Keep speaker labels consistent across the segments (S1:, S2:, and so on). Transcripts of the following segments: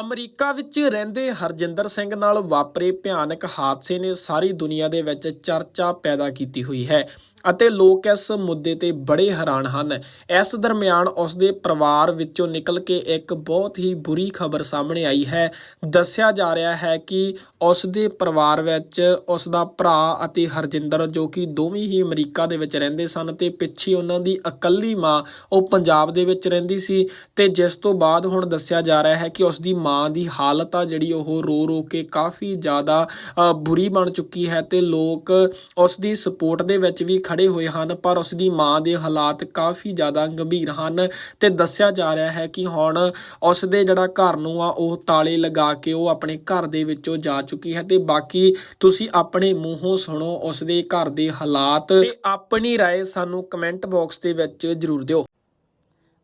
S1: America ਵਿੱਚ ਰਹਿੰਦੇ ਹਰਜਿੰਦਰ ਸਿੰਘ ਨਾਲ ਵਾਪਰੇ ਭਿਆਨਕ ਹਾਦਸੇ ਨੇ ਸਾਰੀ ਦੁਨੀਆ ਦੇ ਵਿੱਚ ਚਰਚਾ ਪੈਦਾ ਕੀਤੀ ਹੋਈ ਹੈ। ਅਤੇ ਲੋਕ ਇਸ ਮੁੱਦੇ ਤੇ ਬੜੇ ਹੈਰਾਨ ਹਨ। ਇਸ ਦਰਮਿਆਨ ਉਸ ਦੇ ਪਰਿਵਾਰ ਵਿੱਚੋਂ ਨਿਕਲ ਕੇ ਇੱਕ ਬਹੁਤ ਹੀ ਬੁਰੀ ਖਬਰ ਸਾਹਮਣੇ ਆਈ ਹੈ। ਦੱਸਿਆ ਜਾ ਰਿਹਾ ਹੈ ਕਿ ਉਸ ਦੇ ਪਰਿਵਾਰ ਵਿੱਚ ਉਸ ਦਾ ਭਰਾ ਅਤੇ ਹਰਜਿੰਦਰ, ਜੋ ਕਿ ਦੋਵੇਂ ਹੀ ਅਮਰੀਕਾ ਦੇ ਵਿੱਚ ਰਹਿੰਦੇ ਸਨ ਤੇ ਪਿੱਛੇ ਉਹਨਾਂ ਦੀ ਇਕੱਲੀ ਮਾਂ, ਉਹ ਪੰਜਾਬ ਦੇ ਵਿੱਚ ਰਹਿੰਦੀ ਸੀ ਤੇ ਜਿਸ ਤੋਂ ਬਾਅਦ ਹੁਣ ਦੱਸਿਆ ਜਾ ਰਿਹਾ ਹੈ ਕਿ ਉਸ ਦੀ ਮਾਂ ਦੀ ਹਾਲਤ ਆ ਜਿਹੜੀ ਉਹ ਰੋ ਰੋ ਕੇ ਕਾਫੀ ਜ਼ਿਆਦਾ ਬੁਰੀ ਬਣ ਚੁੱਕੀ ਹੈ ਤੇ ਲੋਕ ਉਸ ਦੀ ਸਪੋਰਟ ਦੇ ਵਿੱਚ ਵੀ ਖੜੇ ਹੋਏ ਹਨ ਪਰ ਉਸ ਦੀ ਮਾਂ ਦੇ ਹਾਲਾਤ ਕਾਫੀ ਜ਼ਿਆਦਾ ਗੰਭੀਰ ਹਨ ਤੇ ਦੱਸਿਆ ਜਾ ਰਿਹਾ ਹੈ ਕਿ ਹੁਣ ਉਸ ਦੇ ਜਿਹੜਾ ਘਰ ਨੂੰ ਆ ਉਹ ਤਾਲੇ ਲਗਾ ਕੇ ਉਹ ਆਪਣੇ ਘਰ ਦੇ ਵਿੱਚੋਂ ਜਾ ਚੁੱਕੀ ਹੈ ਤੇ ਬਾਕੀ ਤੁਸੀਂ ਆਪਣੇ ਮੂੰਹੋਂ ਸੁਣੋ ਉਸ ਦੇ ਘਰ ਦੇ ਹਾਲਾਤ ਤੇ ਆਪਣੀ رائے ਸਾਨੂੰ ਕਮੈਂਟ ਬਾਕਸ ਦੇ ਵਿੱਚ ਜਰੂਰ ਦਿਓ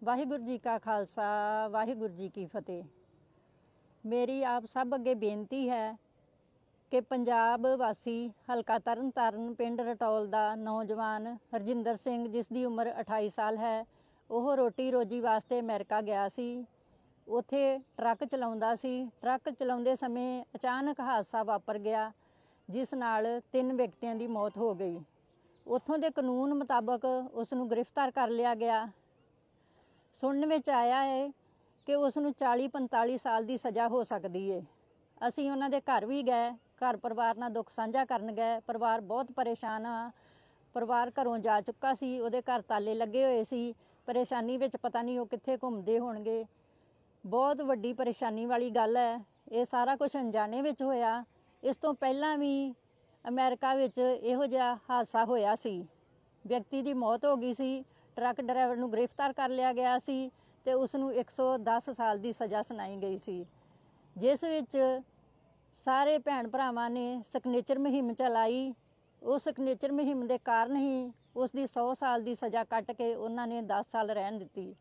S2: ਵਾਹਿਗੁਰੂ ਜੀ ਕਾ ਖਾਲਸਾ ਵਾਹਿਗੁਰੂ ਜੀ ਕੀ ਫਤਿਹ ਮੇਰੀ ਆਪ ਸਭ ਅੱਗੇ ਬੇਨਤੀ ਹੈ ਕਿ ਪੰਜਾਬ ਵਾਸੀ ਹਲਕਾ ਤਰਨਤਾਰਨ ਪਿੰਡ ਰਟੌਲ ਦਾ ਨੌਜਵਾਨ ਹਰਜਿੰਦਰ ਸਿੰਘ, ਜਿਸ ਦੀ ਉਮਰ 28 ਸਾਲ ਹੈ, ਉਹ ਰੋਟੀ ਰੋਜੀ ਵਾਸਤੇ ਅਮਰੀਕਾ ਗਿਆ ਸੀ। ਉੱਥੇ ਟਰੱਕ ਚਲਾਉਂਦਾ ਸੀ। ਟਰੱਕ ਚਲਾਉਂਦੇ ਸਮੇਂ ਅਚਾਨਕ ਹਾਦਸਾ ਵਾਪਰ ਗਿਆ, ਜਿਸ ਨਾਲ ਤਿੰਨ ਵਿਅਕਤੀਆਂ ਦੀ ਮੌਤ ਹੋ ਗਈ। ਉੱਥੋਂ ਦੇ ਕਾਨੂੰਨ ਮੁਤਾਬਕ ਉਸ ਨੂੰ ਗ੍ਰਿਫਤਾਰ ਕਰ ਲਿਆ ਗਿਆ। ਸੁਣਨ ਵਿੱਚ ਆਇਆ ਹੈ ਕਿ ਉਸ ਨੂੰ 40-45 ਸਾਲ ਦੀ ਸਜ਼ਾ ਹੋ ਸਕਦੀ ਹੈ ਅਸੀਂ ਉਹਨਾਂ ਦੇ ਘਰ ਵੀ ਗਏ, ਘਰ ਪਰਿਵਾਰ ਨਾਲ ਦੁੱਖ ਸਾਂਝਾ ਕਰਨ ਗਏ। ਪਰਿਵਾਰ ਬਹੁਤ ਪਰੇਸ਼ਾਨ ਆ। ਪਰਿਵਾਰ ਘਰੋਂ ਜਾ ਚੁੱਕਾ ਸੀ, ਉਹਦੇ ਘਰ ਤਾਲੇ ਲੱਗੇ ਹੋਏ ਸੀ। ਪਰੇਸ਼ਾਨੀ ਵਿੱਚ ਪਤਾ ਨਹੀਂ ਉਹ ਕਿੱਥੇ ਘੁੰਮਦੇ ਹੋਣਗੇ। ਬਹੁਤ ਵੱਡੀ ਪਰੇਸ਼ਾਨੀ ਵਾਲੀ ਗੱਲ ਹੈ। ਇਹ ਸਾਰਾ ਕੁਝ ਅਣਜਾਣੇ ਵਿੱਚ ਹੋਇਆ। ਇਸ ਤੋਂ ਪਹਿਲਾਂ ਵੀ ਅਮਰੀਕਾ ਵਿੱਚ ਇਹੋ ਜਿਹਾ ਹਾਦਸਾ ਹੋਇਆ ਸੀ। ਵਿਅਕਤੀ ਦੀ ਮੌਤ ਹੋ ਗਈ ਸੀ। ਟਰੱਕ ਡਰਾਈਵਰ ਨੂੰ ਗ੍ਰਿਫਤਾਰ ਕਰ ਲਿਆ ਗਿਆ ਸੀ ਤੇ ਉਸ ਨੂੰ 110 ਸਾਲ ਦੀ ਸਜ਼ਾ ਸੁਣਾਈ ਗਈ ਸੀ। ਜਿਸ ਵਿੱਚ ਸਾਰੇ ਭੈਣ ਭਰਾਵਾਂ ਨੇ ਸਿਗਨੇਚਰ ਮੁਹਿੰਮ ਚਲਾਈ, ਉਹ ਸਿਗਨੇਚਰ ਮੁਹਿੰਮ ਦੇ ਕਾਰਨ ਹੀ ਉਸ ਦੀ 100 ਸਾਲ ਦੀ ਸਜ਼ਾ ਕੱਟ ਕੇ ਉਹਨਾਂ ਨੇ 10 ਸਾਲ ਰਹਿਣ ਦਿੱਤੀ।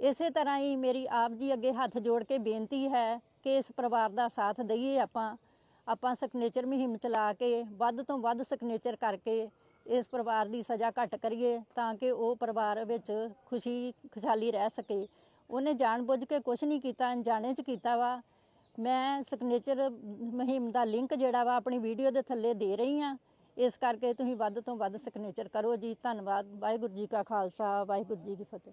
S2: ਇਸੇ ਤਰ੍ਹਾਂ ਹੀ ਮੇਰੀ ਆਪ ਜੀ ਅੱਗੇ ਹੱਥ ਜੋੜ ਕੇ ਬੇਨਤੀ ਹੈ ਕਿ ਇਸ ਪਰਿਵਾਰ ਦਾ ਸਾਥ ਦਈਏ ਆਪਾਂ। ਆਪਾਂ ਸਿਗਨੇਚਰ ਮੁਹਿੰਮ ਚਲਾ ਕੇ ਵੱਧ ਤੋਂ ਵੱਧ ਸਿਗਨੇਚਰ ਕਰਕੇ ਇਸ ਪਰਿਵਾਰ ਦੀ ਸਜ਼ਾ ਘੱਟ ਕਰੀਏ ਤਾਂ ਕਿ ਉਹ ਪਰਿਵਾਰ ਵਿੱਚ ਖੁਸ਼ੀ, ਖੁਸ਼ਹਾਲੀ ਰਹਿ ਸਕੇ। ਉਹਨੇ ਜਾਣਬੁੱਝ ਕੇ ਕੁਝ ਨਹੀਂ ਕੀਤਾ, ਅਣਜਾਣੇ ਚ ਕੀਤਾ ਵਾ। ਮੈਂ ਸਿਗਨੇਚਰ ਮੁਹਿੰਮ ਦਾ ਲਿੰਕ ਜਿਹੜਾ ਵਾ ਆਪਣੀ ਵੀਡੀਓ ਦੇ ਥੱਲੇ ਦੇ ਰਹੀ ਆ। ਇਸ ਕਰਕੇ ਤੁਸੀਂ ਵੱਧ ਤੋਂ ਵੱਧ ਸਿਗਨੇਚਰ ਕਰੋ ਜੀ। ਧੰਨਵਾਦ। ਵਾਹਿਗੁਰੂ ਜੀ ਕਾ ਖਾਲਸਾ, ਵਾਹਿਗੁਰੂ ਜੀ ਕੀ ਫਤਿਹ।